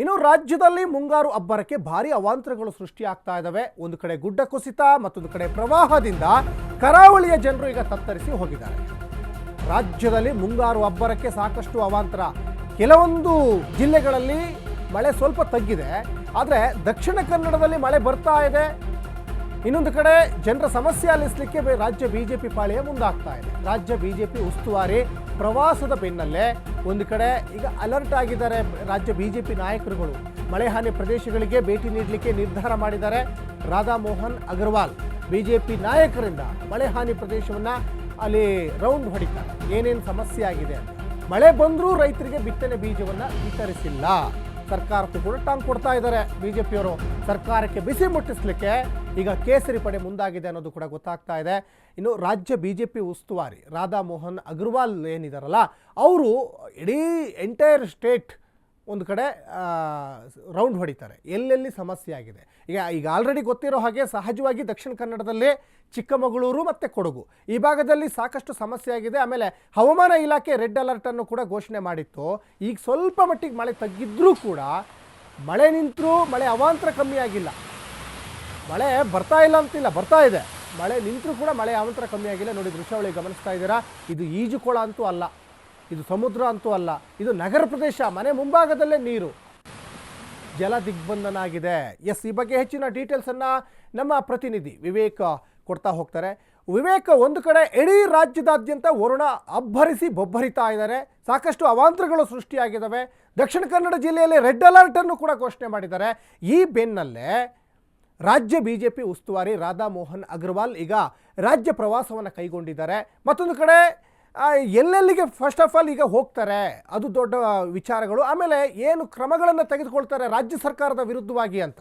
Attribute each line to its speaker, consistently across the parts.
Speaker 1: ಇನ್ನು ರಾಜ್ಯದಲ್ಲಿ ಮುಂಗಾರು ಅಬ್ಬರಕ್ಕೆ ಭಾರಿ ಅವಾಂತರಗಳು ಸೃಷ್ಟಿಯಾಗ್ತಾ ಇದ್ದಾವೆ ಒಂದು ಕಡೆ ಗುಡ್ಡ ಕುಸಿತ, ಮತ್ತೊಂದು ಕಡೆ ಪ್ರವಾಹದಿಂದ ಕರಾವಳಿಯ ಜನರು ಈಗ ತತ್ತರಿಸಿ ಹೋಗಿದ್ದಾರೆ. ರಾಜ್ಯದಲ್ಲಿ ಮುಂಗಾರು ಅಬ್ಬರಕ್ಕೆ ಸಾಕಷ್ಟು ಅವಾಂತರ. ಕೆಲವೊಂದು ಜಿಲ್ಲೆಗಳಲ್ಲಿ ಮಳೆ ಸ್ವಲ್ಪ ತಗ್ಗಿದೆ. ಆದರೆ ದಕ್ಷಿಣ ಕನ್ನಡದಲ್ಲಿ ಮಳೆ ಬರ್ತಾ ಇದೆ. ಇನ್ನೊಂದು ಕಡೆ ಜನರ ಸಮಸ್ಯೆ ಆಲಿಸಲಿಕ್ಕೆ ರಾಜ್ಯ ಬಿಜೆಪಿ ಪಾಳೆಯ ಮುಂದಾಗ್ತಾ ಇದೆ. ರಾಜ್ಯ ಬಿಜೆಪಿ ಉಸ್ತುವಾರಿ ಪ್ರವಾಸದ ಬೆನ್ನಲ್ಲೇ ಒಂದು ಕಡೆ ಈಗ ಅಲರ್ಟ್ ಆಗಿದ್ದಾರೆ ರಾಜ್ಯ ಬಿ ಜೆ ಪಿ ನಾಯಕರುಗಳು. ಮಳೆ ಹಾನಿ ಪ್ರದೇಶಗಳಿಗೆ ಭೇಟಿ ನೀಡಲಿಕ್ಕೆ ನಿರ್ಧಾರ ಮಾಡಿದ್ದಾರೆ ರಾಧಾ ಮೋಹನ್ ಅಗರ್ವಾಲ್. ಪಿ ನಾಯಕರಿಂದ ಮಳೆ ಹಾನಿ ಪ್ರದೇಶವನ್ನು ಅಲ್ಲಿ ರೌಂಡ್ ಹೊಡಿತಾರೆ. ಏನೇನು ಸಮಸ್ಯೆ ಆಗಿದೆ ಮಳೆ ಬಂದರೂ ರೈತರಿಗೆ ಬಿತ್ತನೆ ಬೀಜವನ್ನು ವಿತರಿಸಿಲ್ಲ. ಸರ್ಕಾರಕ್ಕೂ ಕೂಡ ಟಾಂಗ್ ಕೊಡ್ತಾ ಇದ್ದಾರೆ. ಬಿಜೆಪಿಯವರು ಸರ್ಕಾರಕ್ಕೆ ಬಿಸಿ ಮುಟ್ಟಿಸ್ಲಿಕ್ಕೆ ಈಗ ಕೇಸರಿ ಪಡೆ ಮುಂದಾಗಿದೆ ಅನ್ನೋದು ಕೂಡ ಗೊತ್ತಾಗ್ತಾ ಇದೆ. ಇನ್ನು ರಾಜ್ಯ ಬಿ ಜೆ ಪಿ ಉಸ್ತುವಾರಿ ರಾಧಾ ಮೋಹನ್ ಅಗರ್ವಾಲ್ ಏನಿದಾರಲ್ಲ, ಅವರು ಇಡೀ ಎಂಟೈರ್ ಸ್ಟೇಟ್ ಒಂದು ಕಡೆ ರೌಂಡ್ ಹೊಡಿತಾರೆ. ಎಲ್ಲೆಲ್ಲಿ ಸಮಸ್ಯೆ ಆಗಿದೆ? ಈಗ ಈಗ ಆಲ್ರೆಡಿ ಗೊತ್ತಿರೋ ಹಾಗೆ ಸಹಜವಾಗಿ ದಕ್ಷಿಣ ಕನ್ನಡದಲ್ಲಿ ಚಿಕ್ಕಮಗಳೂರು ಮತ್ತು ಕೊಡಗು. ಈ ಭಾಗದಲ್ಲಿ ಸಾಕಷ್ಟು ಸಮಸ್ಯೆ ಆಗಿದೆ. ಆಮೇಲೆ ಹವಾಮಾನ ಇಲಾಖೆ ರೆಡ್ ಅಲರ್ಟನ್ನು ಕೂಡ ಘೋಷಣೆ ಮಾಡಿತ್ತು. ಈಗ ಸ್ವಲ್ಪ ಮಟ್ಟಿಗೆ ಮಳೆ ತಗ್ಗಿದ್ರೂ ಕೂಡ ಮಳೆ ನಿಂತರೂ ಮಳೆ ಅವಾಂತರ ಕಮ್ಮಿ ಆಗಿಲ್ಲ. ಮಳೆ ಬರ್ತಾ ಇಲ್ಲ ಅಂತಿಲ್ಲ, ಬರ್ತಾ ಇದೆ. ಮಳೆ ನಿಂತರೂ ಕೂಡ ಮಳೆ ಅವಾಂತರ ಕಮ್ಮಿ ಆಗಿಲ್ಲ. ನೋಡಿ, ದೃಶ್ಯಾವಳಿ ಗಮನಿಸ್ತಾ ಇದ್ದೀರಾ? ಇದು ಈಜುಕೊಳ ಅಂತೂ ಅಲ್ಲ. ಇದು ಸಮುದ್ರ ಅಂತೂ ಅಲ್ಲ, ಇದು ನಗರ ಪ್ರದೇಶ, ಮನೆ ಮುಂಭಾಗದಲ್ಲೇ ನೀರು. ಜಲ ದಿಗ್ಬಂಧನ ಆಗಿದೆ ಎಸ್, ಈ ಬಗ್ಗೆ ಹೆಚ್ಚಿನ ಡೀಟೇಲ್ಸನ್ನು ನಮ್ಮ ಪ್ರತಿನಿಧಿ ವಿವೇಕ್ ಕೊಡ್ತಾ ಹೋಗ್ತಾರೆ. ವಿವೇಕ್, ಒಂದು ಕಡೆ ಇಡೀ ರಾಜ್ಯದಾದ್ಯಂತ ವರುಣ ಅಬ್ಬರಿಸಿ ಬೊಬ್ಬರಿತಾ ಇದ್ದಾರೆ. ಸಾಕಷ್ಟು ಅವಾಂತರಗಳು ಸೃಷ್ಟಿಯಾಗಿದ್ದಾವೆ. ದಕ್ಷಿಣ ಕನ್ನಡ ಜಿಲ್ಲೆಯಲ್ಲಿ ರೆಡ್ ಅಲರ್ಟನ್ನು ಕೂಡ ಘೋಷಣೆ ಮಾಡಿದ್ದಾರೆ. ಈ ಬೆನ್ನಲ್ಲೇ ರಾಜ್ಯ ಬಿಜೆಪಿ ಉಸ್ತುವಾರಿ ರಾಧಾ ಮೋಹನ್ ಅಗರ್ವಾಲ್ ಈಗ ರಾಜ್ಯ ಪ್ರವಾಸವನ್ನು ಕೈಗೊಂಡಿದ್ದಾರೆ. ಮತ್ತೊಂದು ಕಡೆ ಎಲ್ಲೆಲ್ಲಿಗೆ ಫಸ್ಟ್ ಆಫ್ ಆಲ್ ಈಗ ಹೋಗ್ತಾರೆ? ಅದು ದೊಡ್ಡ ವಿಚಾರಗಳು. ಆಮೇಲೆ ಏನು ಕ್ರಮಗಳನ್ನು ತೆಗೆದುಕೊಳ್ತಾರೆ ರಾಜ್ಯ ಸರ್ಕಾರದ ವಿರುದ್ಧವಾಗಿ ಅಂತ?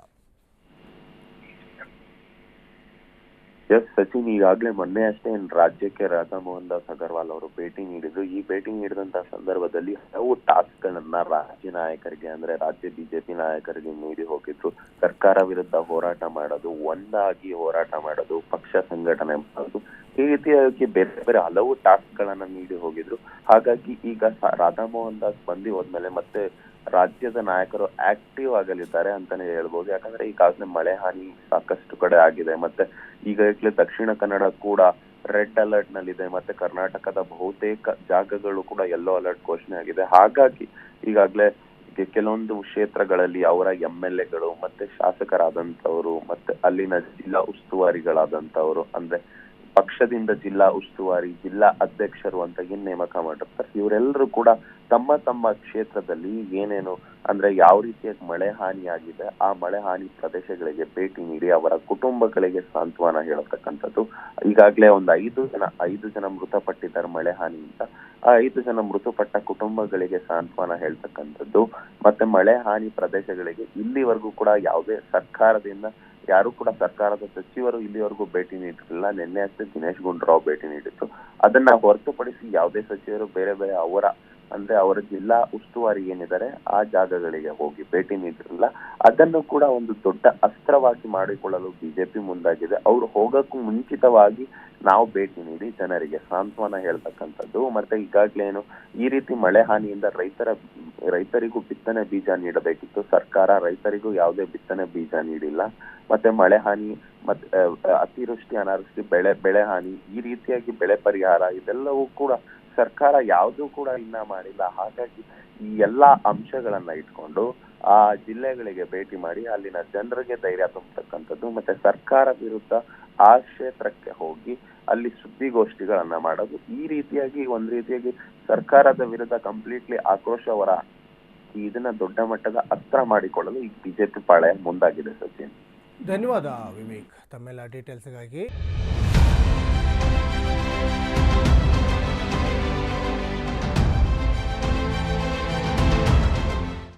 Speaker 2: ಎಸ್ ಸಚಿನ್ ಈಗಾಗಲೇ ಮೊನ್ನೆ ಅಷ್ಟೇ ರಾಜ್ಯಕ್ಕೆ ರಾಧಾ ಮೋಹನ್ ದಾಸ್ ಅಗರ್ವಾಲ್ ಅವರು ಭೇಟಿ ನೀಡಿದ್ರು ಈ ಭೇಟಿ ನೀಡಿದಂತ ಸಂದರ್ಭದಲ್ಲಿ ಹಲವು ಟಾಸ್ಕ್ ಗಳನ್ನ ರಾಜ್ಯ ನಾಯಕರಿಗೆ ಅಂದ್ರೆ ರಾಜ್ಯ ಬಿಜೆಪಿ ನಾಯಕರಿಗೆ ನೀಡಿ ಹೋಗಿದ್ರು. ಸರ್ಕಾರ ವಿರುದ್ಧ ಹೋರಾಟ ಮಾಡೋದು, ಒಂದಾಗಿ ಹೋರಾಟ ಮಾಡೋದು, ಪಕ್ಷ ಸಂಘಟನೆ ಮಾಡೋದು, ಈ ರೀತಿಯಾಗಿ ಬೇರೆ ಬೇರೆ ಹಲವು ಟಾಸ್ಕ್ ಗಳನ್ನ ನೀಡಿ ಹೋಗಿದ್ರು. ಹಾಗಾಗಿ ಈಗ ರಾಧಾ ಮೋಹನ್ ದಾಸ್ ಬಂದಿ ಹೋದ್ಮೇಲೆ ಮತ್ತೆ ರಾಜ್ಯದ ನಾಯಕರು ಆಕ್ಟಿವ್ ಆಗಲಿದ್ದಾರೆ ಅಂತಾನೆ ಹೇಳ್ಬೋದು. ಯಾಕಂದ್ರೆ ಈಗಾಗಲೇ ಮಳೆ ಹಾನಿ ಸಾಕಷ್ಟು ಕಡೆ ಆಗಿದೆ. ಮತ್ತೆ ಈಗಾಗಲೇ ದಕ್ಷಿಣ ಕನ್ನಡ ಕೂಡ ರೆಡ್ ಅಲರ್ಟ್ ನಲ್ಲಿದೆ. ಮತ್ತೆ ಕರ್ನಾಟಕದ ಬಹುತೇಕ ಜಾಗಗಳು ಕೂಡ ಯೆಲ್ಲೋ ಅಲರ್ಟ್ ಘೋಷಣೆ ಆಗಿದೆ. ಹಾಗಾಗಿ ಈಗಾಗಲೇ ಕೆಲವೊಂದು ಕ್ಷೇತ್ರಗಳಲ್ಲಿ ಅವರ ಎಂ ಎಲ್ ಎಗಳು ಮತ್ತೆ ಶಾಸಕರಾದಂತವರು ಮತ್ತೆ ಅಲ್ಲಿನ ಜಿಲ್ಲಾ ಉಸ್ತುವಾರಿಗಳಾದಂತವರು ಅಂದ್ರೆ ಪಕ್ಷದಿಂದ ಜಿಲ್ಲಾ ಉಸ್ತುವಾರಿ, ಜಿಲ್ಲಾ ಅಧ್ಯಕ್ಷರು ಅಂತ ಏನ್ ನೇಮಕ ಮಾಡಿರ್ತಾರೆ. ಇವರೆಲ್ಲರೂ ಕೂಡ ತಮ್ಮ ತಮ್ಮ ಕ್ಷೇತ್ರದಲ್ಲಿ ಏನೇನು, ಅಂದ್ರೆ ಯಾವ ರೀತಿಯ ಮಳೆ ಹಾನಿಯಾಗಿದೆ, ಆ ಮಳೆ ಹಾನಿ ಪ್ರದೇಶಗಳಿಗೆ ಭೇಟಿ ನೀಡಿ ಅವರ ಕುಟುಂಬಗಳಿಗೆ ಸಾಂತ್ವನ ಹೇಳತಕ್ಕಂಥದ್ದು. ಈಗಾಗಲೇ ಒಂದು ಐದು ಜನ ಐದು ಜನ ಮೃತಪಟ್ಟಿದ್ದಾರೆ ಮಳೆ ಹಾನಿಯಿಂದ. ಆ ಐದು ಜನ ಮೃತಪಟ್ಟ ಕುಟುಂಬಗಳಿಗೆ ಸಾಂತ್ವನ ಹೇಳ್ತಕ್ಕಂಥದ್ದು. ಮತ್ತೆ ಮಳೆ ಹಾನಿ ಪ್ರದೇಶಗಳಿಗೆ ಇಲ್ಲಿವರೆಗೂ ಕೂಡ ಯಾವುದೇ ಸರ್ಕಾರದಿಂದ, ಯಾರು ಕೂಡ ಸರ್ಕಾರದ ಸಚಿವರು ಇಲ್ಲಿವರೆಗೂ ಭೇಟಿ ನೀಡಿರಲಿಲ್ಲ. ನಿನ್ನೆ ಅಷ್ಟೇ ದಿನೇಶ್ ಗುಂಡೂರಾವ್ ಭೇಟಿ ನೀಡಿತ್ತು ಅದನ್ನ ಹೊರತುಪಡಿಸಿ ಯಾವುದೇ ಸಚಿವರು ಬೇರೆ ಬೇರೆ ಅವರ ಅಂದ್ರೆ ಅವರ ಜಿಲ್ಲಾ ಉಸ್ತುವಾರಿ ಏನಿದ್ದಾರೆ, ಆ ಜಾಗಗಳಿಗೆ ಹೋಗಿ ಭೇಟಿ ನೀಡಿರಲಿಲ್ಲ ಅದನ್ನು ಕೂಡ ಒಂದು ದೊಡ್ಡ ಅಸ್ತ್ರವಾಗಿ ಮಾಡಿಕೊಳ್ಳಲು ಬಿಜೆಪಿ ಮುಂದಾಗಿದೆ. ಅವರು ಹೋಗಕ್ಕೂ ಮುಂಚಿತವಾಗಿ ನಾವು ಭೇಟಿ ನೀಡಿ ಜನರಿಗೆ ಸಾಂತ್ವನ ಹೇಳ್ತಕ್ಕಂಥದ್ದು. ಮತ್ತೆ ಈಗಾಗಲೇ ಏನು, ಈ ರೀತಿ ಮಳೆ ಹಾನಿಯಿಂದ ರೈತರ, ರೈತರಿಗೂ ಬಿತ್ತನೆ ಬೀಜ ನೀಡಬೇಕಿತ್ತು. ಸರ್ಕಾರ ರೈತರಿಗೂ ಯಾವುದೇ ಬಿತ್ತನೆ ಬೀಜ ನೀಡಿಲ್ಲ. ಮತ್ತೆ ಮಳೆ ಹಾನಿ ಮತ್ತೆ ಅತಿವೃಷ್ಟಿ, ಅನಾವೃಷ್ಟಿ, ಬೆಳೆ ಬೆಳೆ ಹಾನಿ, ಈ ರೀತಿಯಾಗಿ ಬೆಳೆ ಪರಿಹಾರ, ಇದೆಲ್ಲವೂ ಕೂಡ ಸರ್ಕಾರ ಯಾವುದೂ ಕೂಡ ಇನ್ನ ಮಾಡಿಲ್ಲ. ಹಾಗಾಗಿ ಈ ಎಲ್ಲಾ ಅಂಶಗಳನ್ನ ಇಟ್ಕೊಂಡು ಆ ಜಿಲ್ಲೆಗಳಿಗೆ ಭೇಟಿ ಮಾಡಿ ಅಲ್ಲಿನ ಜನರಿಗೆ ಧೈರ್ಯ ತುಂಬತಕ್ಕಂಥದ್ದು ಮತ್ತೆ ಸರ್ಕಾರ ವಿರುದ್ಧ ಆ ಕ್ಷೇತ್ರಕ್ಕೆ ಹೋಗಿ ಅಲ್ಲಿ ಸುದ್ದಿಗೋಷ್ಠಿಗಳನ್ನ ಮಾಡೋದು ಈ ರೀತಿಯಾಗಿ ಒಂದ್ ರೀತಿಯಾಗಿ ಸರ್ಕಾರದ ವಿರುದ್ಧ ಕಂಪ್ಲೀಟ್ಲಿ ಆಕ್ರೋಶ ಹೊರ ಇದನ್ನ ದೊಡ್ಡ ಮಟ್ಟದ ಅಸ್ತ್ರ ಮಾಡಿಕೊಳ್ಳಲು ಈ ಬಿಜೆಪಿ ಪಾಳೆ ಮುಂದಾಗಿದೆ ಸಚಿನ್.
Speaker 1: ಧನ್ಯವಾದ ವಿವೇಕ್ ತಮ್ಮೆಲ್ಲ ಡೀಟೇಲ್ಸ್ಗಾಗಿ